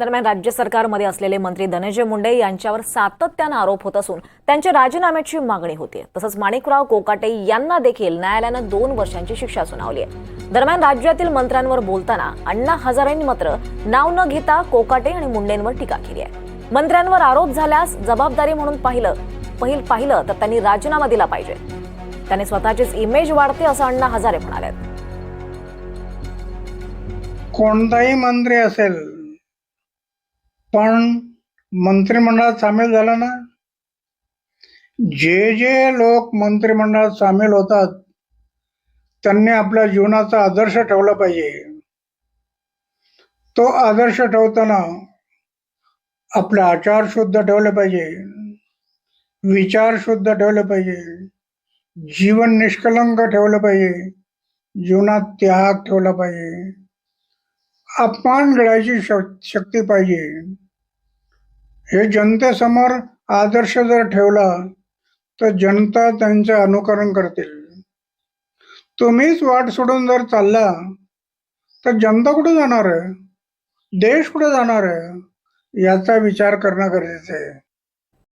दरम्यान राज्य सरकारमध्ये असलेले मंत्री धनंजय मुंडे यांच्यावर सातत्यानं आरोप होत असून त्यांच्या राजीनाम्याची मागणी होती तसंच माणिकराव कोकाटे यांना देखील न्यायालयानं दोन वर्षांची शिक्षा सुनावली आहे दरम्यान राज्यातील मंत्र्यांवर बोलताना अण्णा हजारेंनी मात्र नाव न घेता कोकाटे आणि मुंडेंवर टीका केली आहे. मंत्र्यांवर आरोप झाल्यास जबाबदारी म्हणून पाहिलं पहिल पाहिलं तर त्यांनी राजीनामा दिला पाहिजे. त्याने स्वतःचीच इमेज वाढते असं अण्णा हजारे म्हणाले कोणताही मंत्री असेल पण मंत्रिमंडळात सामील झाला ना? जे जे लोक मंत्रिमंडळात सामील होतात त्यांनी आपल्या जीवनाचा आदर्श ठेवला पाहिजे. तो आदर्श ठेवताना आपले आचार शुद्ध ठेवले पाहिजे विचार शुद्ध ठेवले पाहिजे जीवन निष्कलंक ठेवलं पाहिजे जीवनात त्याग ठेवला पाहिजे. अपमान घडायची शक्ती पाहिजे. हे जनतेसमोर आदर्श जर ठेवला तर जनता त्यांचे अनुकरण करतील. तुम्हीच वाट सोडून जर चालला तर जनता कुठे जाणार? आहे देश कुठे जाणार? आहे याचा विचार करणं गरजेचं आहे.